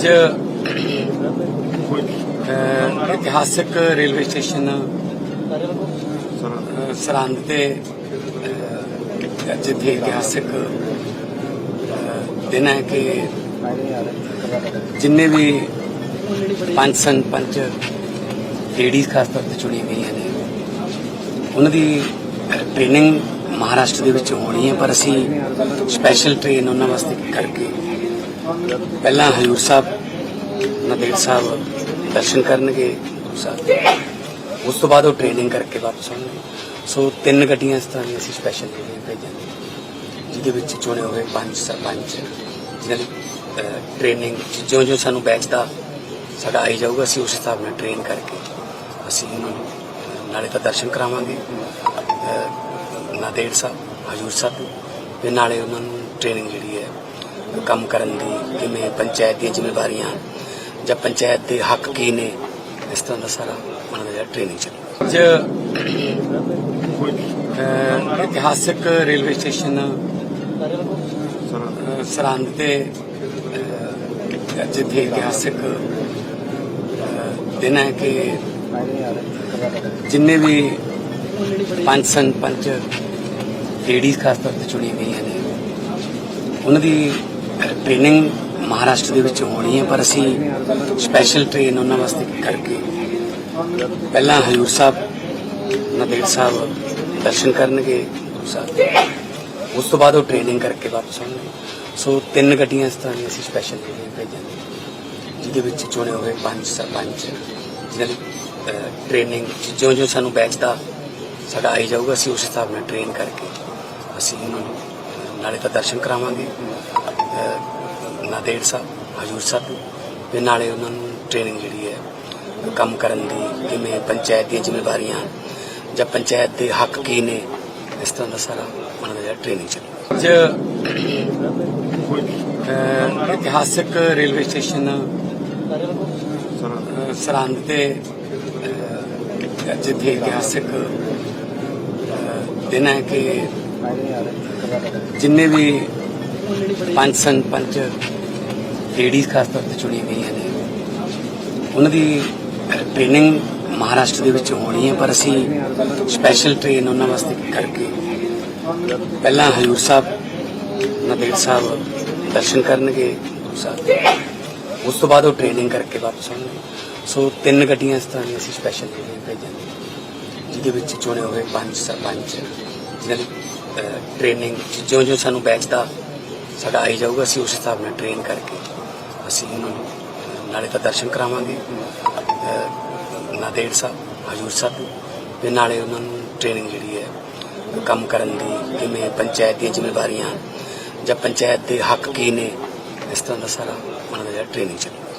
ਅੱਜ ਇਤਿਹਾਸਕ railway station Sirhind ਤੇ ਅਹ, ਅੱਜ ਇੱਥੇ ਇਤਿਹਾਸਕ ਦਿਨ ਹੈ ਕਿ ਜਿੰਨੇ ਵੀ ਪੰਜ ਸਨ ਪੰਜ ਲੇਡੀਜ਼ ਖਾਸ ਤੌਰ ਤੇ ਚੁਣੀ ਗਈਆਂ ਨੇ ਉਹਨਾਂ ਦੀ ਟ੍ਰੇਨਿੰਗ ਮਹਾਰਾਸ਼ਟਰ ਦੇ ਵਿੱਚ ਹੋਣੀ ਹੈ ਪਰ ਅਸੀਂ ਸਪੈਸ਼ਲ ਟ੍ਰੇਨ ਉਹਨਾਂ ਵਾਸਤੇ ਕਰਕੇ ਪਹਿਲਾਂ ਹਜੂਰ ਸਾਹਿਬ ਨਦੇੜ ਸਾਹਿਬ ਦਰਸ਼ਨ ਕਰਨਗੇ ਸਾਹਿਬ ਉਸ ਤੋਂ ਬਾਅਦ ਉਹ ਟ੍ਰੇਨਿੰਗ ਕਰਕੇ ਵਾਪਸ ਆਉਣਗੇ। ਸੋ ਤਿੰਨ ਗੱਡੀਆਂ ਇਸ ਤਰ੍ਹਾਂ ਦੀਆਂ ਅਸੀਂ ਸਪੈਸ਼ਲ ਜਿਹੜੀਆਂ ਭੇਜਾਂਗੇ, ਜਿਹਦੇ ਵਿੱਚ ਚੁਣੇ ਹੋਏ ਪੰਜ ਸਰਪੰਚ ਜਿਨ੍ਹਾਂ ਦੀ ਟ੍ਰੇਨਿੰਗ ਜਿਉਂ ਜਿਉਂ ਸਾਨੂੰ ਬੈਚ ਦਾ ਸਾਡਾ ਆਈ ਜਾਊਗਾ, ਅਸੀਂ ਉਸ ਹਿਸਾਬ ਨਾਲ ਟ੍ਰੇਨ ਕਰਕੇ ਅਸੀਂ ਉਹਨਾਂ ਨੂੰ ਨਾਲੇ ਤਾਂ ਦਰਸ਼ਨ ਕਰਾਵਾਂਗੇ ਨਾਦੇੜ ਸਾਹਿਬ, ਹਜੂਰ ਸਾਹਿਬ ਤੇ ਨਾਲੇ ਉਹਨਾਂ ਨੂੰ ਟ੍ਰੇਨਿੰਗ ਜਿਹੜੀ ਹੈ ਕੰਮ ਕਰਨ ਦੀ ਕਿਵੇਂ ਪੰਚਾਇਤ ਦੀਆਂ ਜ਼ਿੰਮੇਵਾਰੀਆਂ ਜਾਂ ਪੰਚਾਇਤ ਦੇ ਹੱਕ ਕੀ ਨੇ ਇਸ ਤਰ੍ਹਾਂ ਦਾ ਸਾਰਾ ਉਹਨਾਂ ਦਾ ਟ੍ਰੇਨਿੰਗ ਚੱਲੂ ਅੱਜ ਅਹ, ਇਤਿਹਾਸਕ ਰੇਲਵੇ ਸਟੇਸ਼ਨ ਸਰਹੰਦ ਤੇ ਅਹ, ਅੱਜ ਇੱਥੇ ਇਤਿਹਾਸਕ ਦਿਨ ਹੈ ਕਿ ਜਿੰਨੇ ਵੀ ਪੰਜ ਸਨ ਪੰਜ ਲੇਡੀਜ਼ ਖਾਸ ਤੌਰ ਤੇ ਚੁਣੀ ਗਈਆਂ ਨੇ ਉਹਨਾਂ ਦੀ ਟ੍ਰੇਨਿੰਗ ਮਹਾਰਾਸ਼ਟਰ ਦੇ ਵਿੱਚ ਹੋਣੀ ਹੈ, ਪਰ ਅਸੀਂ ਸਪੈਸ਼ਲ ਟ੍ਰੇਨ ਉਹਨਾਂ ਵਾਸਤੇ ਕਰਕੇ ਪਹਿਲਾਂ ਹਜੂਰ ਸਾਹਿਬ, ਨਦੇੜ ਸਾਹਿਬ ਦਰਸ਼ਨ ਕਰਨਗੇ, ਗੁਰੂ ਸਾਹਿਬ ਉਸ ਤੋਂ ਬਾਅਦ ਉਹ ਟ੍ਰੇਨਿੰਗ ਕਰਕੇ ਵਾਪਸ ਆਉਣਗੇ। ਸੋ ਤਿੰਨ ਗੱਡੀਆਂ ਇਸ ਤਰ੍ਹਾਂ ਦੀਆਂ ਅਸੀਂ ਸਪੈਸ਼ਲ ਟ੍ਰੇਨਿੰਗ ਭੇਜਾਂਗੇ, ਜਿਹਦੇ ਵਿੱਚ ਚੁਣੇ ਹੋਏ ਪੰਜ ਸਰਪੰਚ ਜਿਨ੍ਹਾਂ ਟ੍ਰੇਨਿੰਗ ਜਿਉਂ ਜਿਉਂ ਸਾਨੂੰ ਬੈਚ ਦਾ ਸਾਡਾ ਆਈ ਜਾਊਗਾ, ਅਸੀਂ ਉਸ ਹਿਸਾਬ ਨਾਲ ਟ੍ਰੇਨ ਕਰਕੇ ਅਸੀਂ ਉਹਨਾਂ ਨੂੰ ਨਾਲੇ ਤਾਂ ਦਰਸ਼ਨ ਕਰਾਵਾਂਗੇ। ਨਾਦੇੜ ਸਾਹਿਬ, ਹਜੂਰ ਸਾਹਿਬ ਤੇ ਨਾਲੇ ਉਹਨਾਂ ਨੂੰ ਟ੍ਰੇਨਿੰਗ ਜਿਹੜੀ ਹੈ, ਕੰਮ ਕਰਨ ਦੀ ਕਿਵੇਂ ਪੰਚਾਇਤ ਦੀਆਂ ਜ਼ਿੰਮੇਵਾਰੀਆਂ ਜਾਂ ਪੰਚਾਇਤ ਦੇ ਹੱਕ ਕੀ ਨੇ, ਇਸ ਤਰ੍ਹਾਂ ਦਾ ਸਾਰਾ ਉਹਨਾਂ ਦਾ ਟ੍ਰੇਨਿੰਗ ਚੱਲ ਅੱਜ ਇਤਿਹਾਸਿਕ ਰੇਲਵੇ ਸਟੇਸ਼ਨ ਸਰਹੰਦ ਤੇ ਜਿੱਥੇ ਇਤਿਹਾਸਿਕ ਦਿਨ ਹੈ ਕਿ ਜਿੰਨੇ ਵੀ ਪੰਜ ਸਨ ਪੰਜ ਲੇਡੀਜ਼ ਖਾਸ ਤੌਰ ਤੇ ਚੁਣੀ ਗਈਆਂ ਨੇ। ਉਹਨਾਂ ਦੀ ਟ੍ਰੇਨਿੰਗ ਮਹਾਰਾਸ਼ਟਰ ਦੇ ਵਿੱਚ ਹੋਣੀ ਹੈ, ਪਰ ਅਸੀਂ ਸਪੈਸ਼ਲ ਟ੍ਰੇਨ ਉਹਨਾਂ ਵਾਸਤੇ ਕਰਕੇ ਪਹਿਲਾਂ ਹਜੂਰ ਸਾਹਿਬ ਨਦੇੜ ਸਾਹਿਬ ਦਰਸ਼ਨ ਕਰਨਗੇ ਸਾਹਿਬ ਉਸ ਤੋਂ ਬਾਅਦ ਉਹ ਟ੍ਰੇਨਿੰਗ ਕਰਕੇ ਵਾਪਸ ਆਉਣਗੇ। ਸੋ ਤਿੰਨ ਗੱਡੀਆਂ ਇਸ ਤਰ੍ਹਾਂ ਦੀਆਂ ਅਸੀਂ ਸਪੈਸ਼ਲ ਜਿਹੜੀਆਂ ਭੇਜਾਂਗੇ, ਜਿਹਦੇ ਵਿੱਚ ਚੁਣੇ ਹੋਏ ਪੰਜ ਸਰਪੰਚ ਜਿਨ੍ਹਾਂ ਦੀ ਟ੍ਰੇਨਿੰਗ ਜਿਉਂ ਜਿਉਂ ਸਾਨੂੰ ਬੈਚ ਦਾ ਸਾਡਾ ਆਈ ਜਾਊਗਾ, ਅਸੀਂ ਉਸ ਹਿਸਾਬ ਨਾਲ ਟ੍ਰੇਨ ਕਰਕੇ ਅਸੀਂ ਉਹਨਾਂ ਨੂੰ ਨਾਲੇ ਤਾਂ ਦਰਸ਼ਨ ਕਰਾਵਾਂਗੇ। ਨਾਦੇੜ ਸਾਹਿਬ, ਹਜੂਰ ਸਾਹਿਬ ਤੇ ਨਾਲੇ ਉਹਨਾਂ ਨੂੰ ਟ੍ਰੇਨਿੰਗ ਜਿਹੜੀ ਹੈ, ਕੰਮ ਕਰਨ ਦੀ ਕਿਵੇਂ ਪੰਚਾਇਤ ਦੀਆਂ ਜ਼ਿੰਮੇਵਾਰੀਆਂ ਜਾਂ ਪੰਚਾਇਤ ਦੇ ਹੱਕ ਕੀ ਨੇ, ਇਸ ਤਰ੍ਹਾਂ ਦਾ ਸਾਰਾ ਉਹਨਾਂ ਦਾ ਟ੍ਰੇਨਿੰਗ ਚੱਲੂ